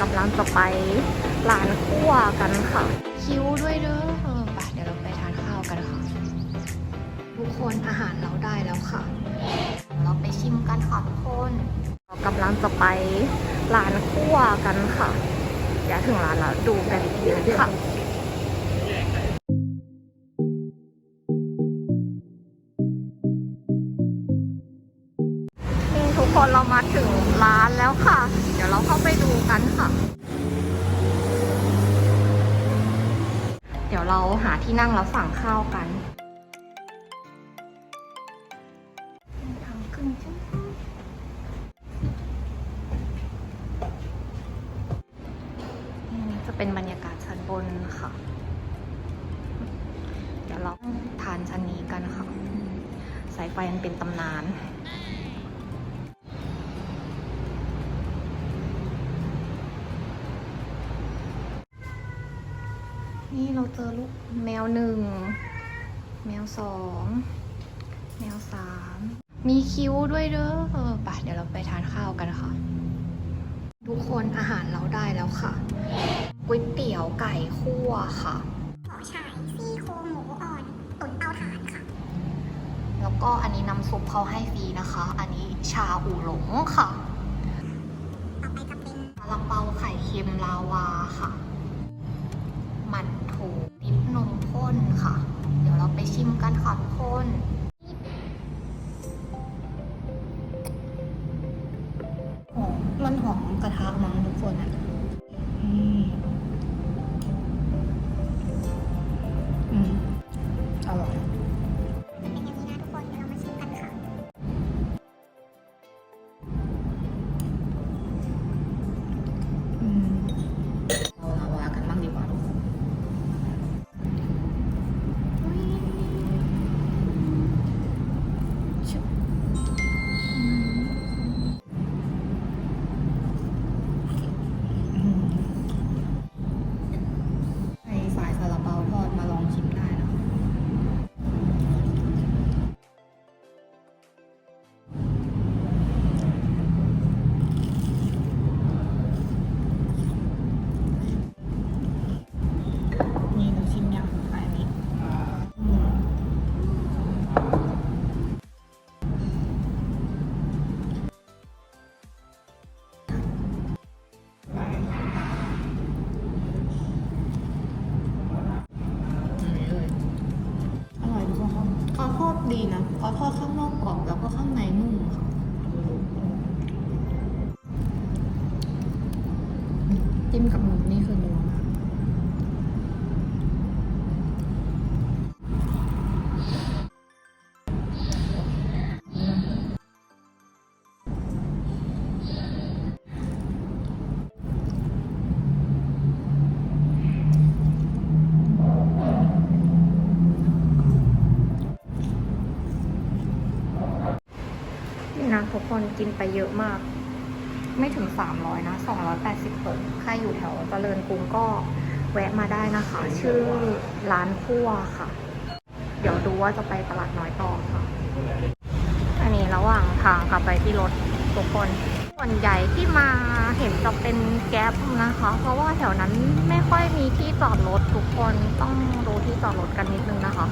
กำลังจะไปร้านคั่วกันค่ะ คิวด้วยเด้อเออไปเดี๋ยวเราไปทานข้าวกันค่ะ ทุกคนอาหารเราได้แล้วค่ะ เราไปชิมกันค่ะทุกคนเรากำลังจะไปร้านคั่วกันค่ะเดี๋ยวถึงร้านแล้วดูกันอีกทีเลยค่ะ คนเรามาถึงร้านแล้วค่ะ เดี๋ยวเราเข้าไปดูกันค่ะ เดี๋ยวเราหาที่นั่งแล้วสั่งข้าวกันทำครึ่งจ้ะนี่จะเป็นบรรยากาศชั้นบนค่ะ เดี๋ยวเราทานชั้นนี้กันค่ะ สายไฟมันเป็นตำนาน นี่เราเจอลูกแมวหนึ่ง แมวสอง แมวสาม มีคิ้วด้วยเด้อเออไปเดี๋ยวเราไปทานข้าวกันค่ะ ทุกคนอาหารเราได้แล้วค่ะก๋วยเตี๋ยวไก่คั่วค่ะหมูฉายซี่โครงหมูอ่อนตุ๋นเตาถ่านค่ะ แล้วก็อันนี้น้ำซุปเขาให้ฟรีนะคะ อันนี้ชาอูหลงค่ะ ต่อไปจะเป็นซาลาเปาไข่เค็มลาวาค่ะ ชิมกันค่ะทุกคนหอมมันหอมกระทะมั้งทุกคนอะ ดดีนะเพราทอดข้างนอกกรอบแล้วก็ข้างในนุ่มค่ะจิ้มกับหมู ทุกคนกินไปเยอะมาก ไม่ถึง 300 นะ 280คนใครอยู่แถวเจริญกรุงก็แวะมาได้นะคะ ชื่อร้านคั่วค่ะ เดี๋ยวดูว่าจะไปตลาดน้อยต่อค่ะ อันนี้ระหว่างทางกลับไปที่รถทุกคนส่วนใหญ่ที่มาเห็นจะเป็นแก๊ปนะคะ เพราะว่าแถวนั้นไม่ค่อยมีที่จอดรถทุกคนต้องดูที่จอดรถกันนิดนึงนะคะ